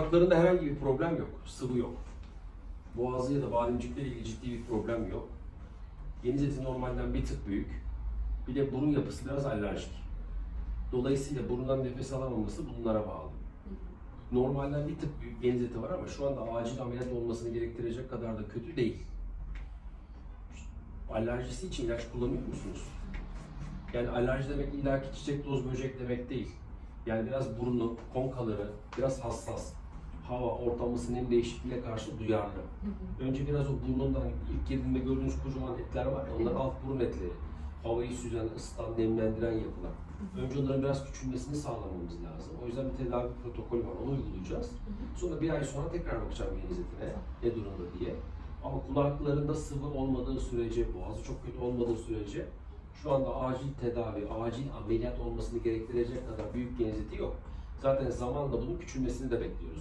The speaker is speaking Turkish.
Kulaklarında herhangi bir problem yok. Sıvı yok. Boğazı ya da bademcikle ilgili ciddi bir problem yok. Geniz eti normalden bir tık büyük. Bir de burun yapısı biraz alerjik. Dolayısıyla burundan nefes alamaması bunlara bağlı. Normalden bir tık büyük geniz eti var ama şu anda acil ameliyat olmasını gerektirecek kadar da kötü değil. Alerjisi için ilaç kullanıyor musunuz? Yani alerji demek illaki çiçek, toz, böcek demek değil. Yani biraz burnu, konkaları biraz hassas. Hava, ortam ısı, nem değişikliğine karşı duyarlı. Önce biraz o burnundan ilk girdiğinde gördüğünüz kocaman etler var ya onlar alt burun etleri. Havayı süzen, ısıtan, nemlendiren yapılar. Önce onların biraz küçülmesini sağlamamız lazım. O yüzden bir tedavi protokolü var, onu uygulayacağız. Sonra bir ay sonra tekrar bakacağım geniz etine, ne durumda diye. Ama kulaklarında sıvı olmadığı sürece, boğazı çok kötü olmadığı sürece şu anda acil tedavi, acil ameliyat olmasını gerektirecek kadar büyük geniz eti yok. Zaten zamanla bunun küçülmesini de bekliyoruz.